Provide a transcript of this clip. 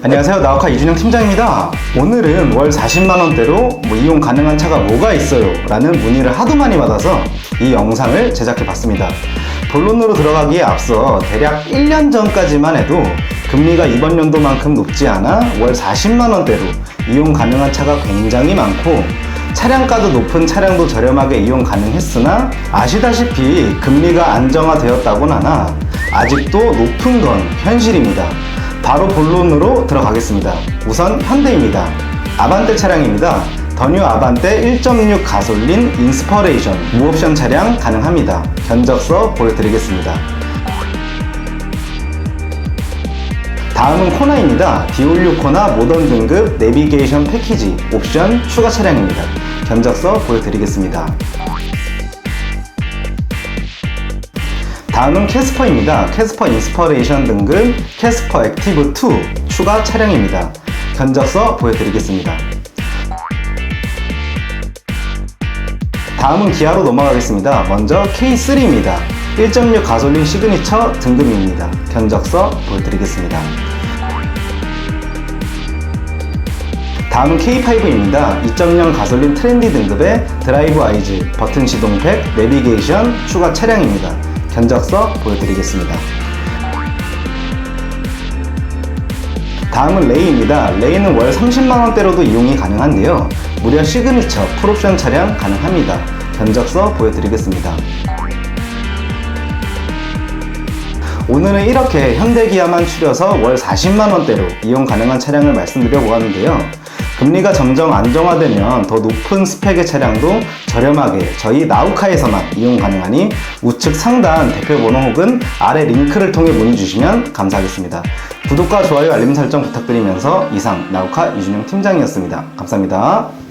안녕하세요. 나우카 이준영 팀장입니다. 오늘은 월 40만원대로 뭐 이용 가능한 차가 뭐가 있어요? 라는 문의를 하도 많이 받아서 이 영상을 제작해 봤습니다. 본론으로 들어가기에 앞서 대략 1년 전까지만 해도 금리가 이번 연도만큼 높지 않아 월 40만원대로 이용 가능한 차가 굉장히 많고 차량가도 높은 차량도 저렴하게 이용 가능했으나 아시다시피 금리가 안정화되었다곤 하나 아직도 높은 건 현실입니다. 바로 본론으로 들어가겠습니다. 우선 현대입니다. 아반떼 차량입니다. 더뉴 아반떼 1.6 가솔린 인스퍼레이션 무옵션 차량 가능합니다. 견적서 보여드리겠습니다. 다음은 코나입니다. 디올류 코나 모던 등급 내비게이션 패키지 옵션 추가 차량입니다. 견적서 보여드리겠습니다. 다음은 캐스퍼입니다. 캐스퍼 인스퍼레이션 등급 캐스퍼 액티브 2 추가 차량입니다. 견적서 보여드리겠습니다. 다음은 기아로 넘어가겠습니다. 먼저 K3입니다. 1.6 가솔린 시그니처 등급입니다. 견적서 보여드리겠습니다. 다음은 K5입니다. 2.0 가솔린 트렌디 등급의 드라이브 아이즈, 버튼 시동팩, 내비게이션 추가 차량입니다. 견적서 보여드리겠습니다. 다음은 레이입니다. 레이는 월 30만원대로도 이용이 가능한데요. 무려 시그니처 풀옵션 차량 가능합니다. 견적서 보여드리겠습니다. 오늘은 이렇게 현대기아만 추려서 월 40만원대로 이용 가능한 차량을 말씀드려 보았는데요. 금리가 점점 안정화되면 더 높은 스펙의 차량도 저렴하게 저희 나우카에서만 이용 가능하니 우측 상단 대표 번호 혹은 아래 링크를 통해 문의 주시면 감사하겠습니다. 구독과 좋아요 알림 설정 부탁드리면서 이상 나우카 이준영 팀장이었습니다. 감사합니다.